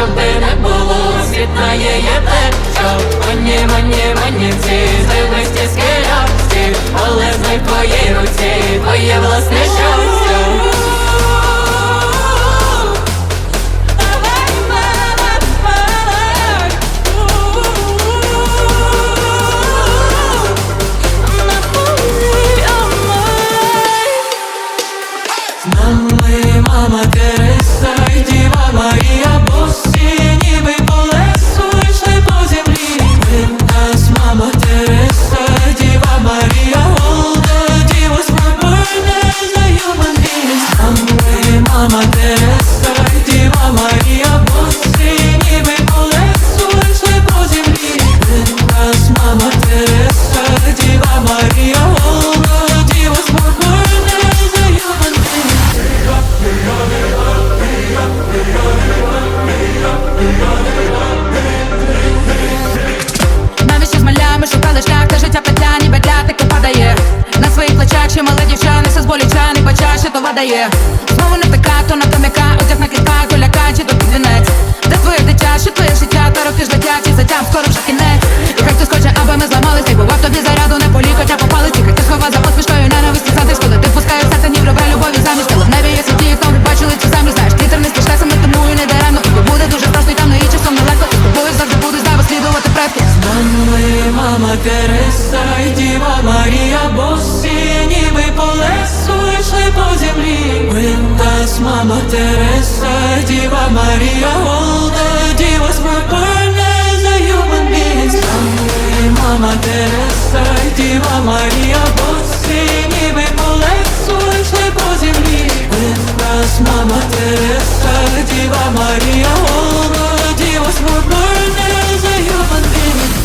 все, що би не було, світна є те, що мені, мені, мені всі звивисті скелясті, але знай твої руці, твоє власне видає Знову не така, то на томяка, одяг на кілька, коляка, чи то підвінець Де твоє дитя, що твоє життя, та роки ж летять, і затям скоро вже кінець. І хай хтось хоче, аби ми зламались, не бував тобі заряду, не полі, хоча попали ці, хай ти схова за посмішкою ненависті задиш, коли ти впускаєш серце, ні в любе любові замість Коли в небі є світі, хто не бачили цю землю, знаєш, вітер не спішка, саме тому і не даремно. Тобі буде дуже страшно і там і часом нелегко, і з тобою завжди будуть знаю слідувати предки. Мама Тереса Діва Марія Босі мама Тереса, Діва Марія All the divas were born as a human beings Мами, мама Тереса і Діва Марія Босі ніби по лесу йшли по землі Винтас, мама Тереса, Діва Марія All the divas were born as a human being